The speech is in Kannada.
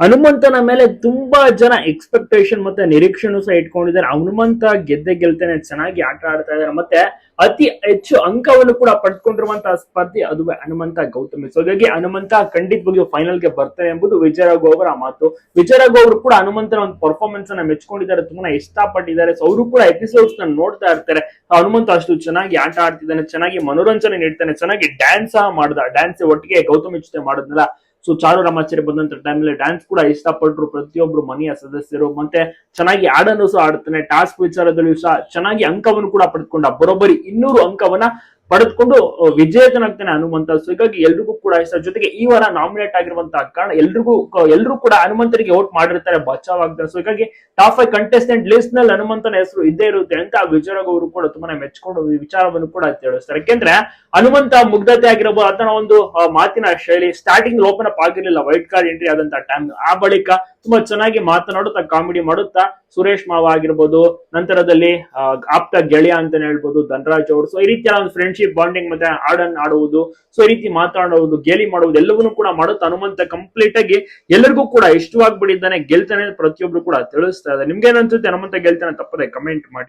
ಹನುಮಂತನ ಮೇಲೆ ತುಂಬಾ ಜನ ಎಕ್ಸ್ಪೆಕ್ಟೇಷನ್ ಮತ್ತೆ ನಿರೀಕ್ಷೆನೂ ಸಹ ಇಟ್ಕೊಂಡಿದ್ದಾರೆ. ಹನುಮಂತ ಗೆದ್ದೆ ಗೆಲ್ತಾನೆ, ಚೆನ್ನಾಗಿ ಆಟ ಆಡ್ತಾ ಇದ್ದಾರೆ. ಮತ್ತೆ ಅತಿ ಹೆಚ್ಚು ಅಂಕವನ್ನು ಕೂಡ ಪಡ್ಕೊಂಡಿರುವಂತಹ ಸ್ಪರ್ಧಿ ಅದು ಹನುಮಂತ ಗೌತಮಿ. ಸೊ ಹಾಗಾಗಿ ಹನುಮಂತ ಖಂಡಿತವಾಗಿಯೂ ಫೈನಲ್ಗೆ ಬರ್ತಾರೆ ಎಂಬುದು ವಿಜಯರಾಘು ಅವರ ಮಾತು. ವಿಜಯರಾಘು ಅವರು ಕೂಡ ಹನುಮಂತನ ಒಂದು ಪರ್ಫಾರ್ಮೆನ್ಸ್ ಅನ್ನ ಮೆಚ್ಕೊಂಡಿದ್ದಾರೆ ತುಂಬಾ ಇಷ್ಟಪಟ್ಟಿದ್ದಾರೆ. ಸೊ ಅವರು ಕೂಡ ಎಪಿಸೋಡ್ಸ್ನ ನೋಡ್ತಾ ಇರ್ತಾರೆ. ಹನುಮಂತ ಅಷ್ಟು ಚೆನ್ನಾಗಿ ಆಟ ಆಡ್ತಿದ್ದಾನೆ, ಚೆನ್ನಾಗಿ ಮನೋರಂಜನೆ ನೀಡ್ತಾನೆ, ಚೆನ್ನಾಗಿ ಡ್ಯಾನ್ಸ್ ಸಹ ಮಾಡ್ದ ಡ್ಯಾನ್ಸ್ ಒಟ್ಟಿಗೆ ಗೌತಮಿ ಜೊತೆ ಮಾಡಿದ್ನಲ್ಲ. ಸೊ ಚಾರು ರಾಮಾಚಾರ್ಯ ಬಂದಂತ ಟೈಮಲ್ಲಿ ಡ್ಯಾನ್ಸ್ ಕೂಡ ಇಷ್ಟಪಟ್ಟರು ಪ್ರತಿಯೊಬ್ರು ಮನೆಯ ಸದಸ್ಯರು. ಮತ್ತೆ ಚೆನ್ನಾಗಿ ಆಡನ್ನು ಸಹ ಆಡ್ತಾನೆ ಟಾಸ್ಕ್ ವಿಚಾರದಲ್ಲಿಯೂ ಸಹ ಚೆನ್ನಾಗಿ ಅಂಕವನ್ನು ಕೂಡ ಪಡೆದುಕೊಂಡ ಬರೋಬ್ಬರಿ ಇನ್ನೂರು ಅಂಕವನ್ನ ಪಡೆದುಕೊಂಡು ವಿಜೇತನಾಗ್ತಾನೆ ಹನುಮಂತ. ಸೊ ಹೀಗಾಗಿ ಎಲ್ರಿಗೂ ಕೂಡ ಹೆಸರು ಜೊತೆಗೆ ಈ ವಾರ ನಾಮಿನೇಟ್ ಆಗಿರುವಂತಹ ಕಾರಣ ಎಲ್ರಿಗೂ ಎಲ್ರೂ ಕೂಡ ಹನುಮಂತರಿಗೆ ವೋಟ್ ಮಾಡಿರ್ತಾರೆ, ಬಚಾವ್ ಆಗ್ತಾರೆ. ಸೊ ಹೀಗಾಗಿ ಟಾಪ್ ಫೈವ್ ಕಂಟೆಸ್ಟೆಂಟ್ ಲಿಸ್ಟ್ನಲ್ಲಿ ಹನುಮಂತನ ಹೆಸರು ಇದ್ದೇ ಇರುತ್ತೆ ಅಂತ ವಿಜಯರಾಘವ್ ಅವರು ಕೂಡ ತುಂಬಾನೇ ಮೆಚ್ಕೊಂಡು ಈ ವಿಚಾರವನ್ನು ಕೂಡ ತಿಳಿಸ್ತಾರೆ. ಯಾಕೆಂದ್ರೆ ಹನುಮಂತ ಮುಗ್ಧತೆ ಆಗಿರಬಹುದು ಆತನ ಒಂದು ಮಾತಿನ ಶೈಲಿ ಸ್ಟಾರ್ಟಿಂಗ್ ಓಪನ್ ಅಪ್ ಆಗಿರ್ಲಿಲ್ಲ. ವೈಟ್ ಕಾರ್ಡ್ ಎಂಟ್ರಿ ಆದಂತ ಟೈಮ್ ಆ ಬಳಿಕ ತುಂಬಾ ಚೆನ್ನಾಗಿ ಮಾತನಾಡುತ್ತಾ ಕಾಮಿಡಿ ಮಾಡುತ್ತಾ ಸುರೇಶ್ ಮಾವ ಆಗಿರ್ಬೋದು, ನಂತರದಲ್ಲಿ ಆಪ್ತ ಗೆಳೆಯ ಅಂತಾನೆ ಹೇಳ್ಬೋದು, ಧನರಾಜ್ ಅವರು. ಸೊ ಈ ರೀತಿಯ ಒಂದು ಫ್ರೆಂಡ್ಶಿಪ್ ಬಾಂಡಿಂಗ್ ಮತ್ತೆ ಹಾಡನ್ ಆಡುವುದು ಸೊ ಈ ರೀತಿ ಮಾತಾಡುವುದು ಗೇಲಿ ಮಾಡುವುದು, ಎಲ್ಲವನ್ನೂ ಕೂಡ ಮಾಡುತ್ತಾ ಹನುಮಂತ ಕಂಪ್ಲೀಟ್ ಆಗಿ ಎಲ್ಲರಿಗೂ ಕೂಡ ಇಷ್ಟವಾಗ್ಬಿಟ್ಟಿದ್ದಾನೆ, ಗೆಲ್ತಾನೆ ಪ್ರತಿಯೊಬ್ರು ಕೂಡ ತಿಳಿಸ್ತಾ ಇದೆ ನಿಮ್ಗೆ ಏನನ್ಸುತ್ತೆ ಹನುಮಂತ ಗೆಲ್ತಾನೆ ತಪ್ಪದೆ? ಕಮೆಂಟ್ ಮಾಡಿ.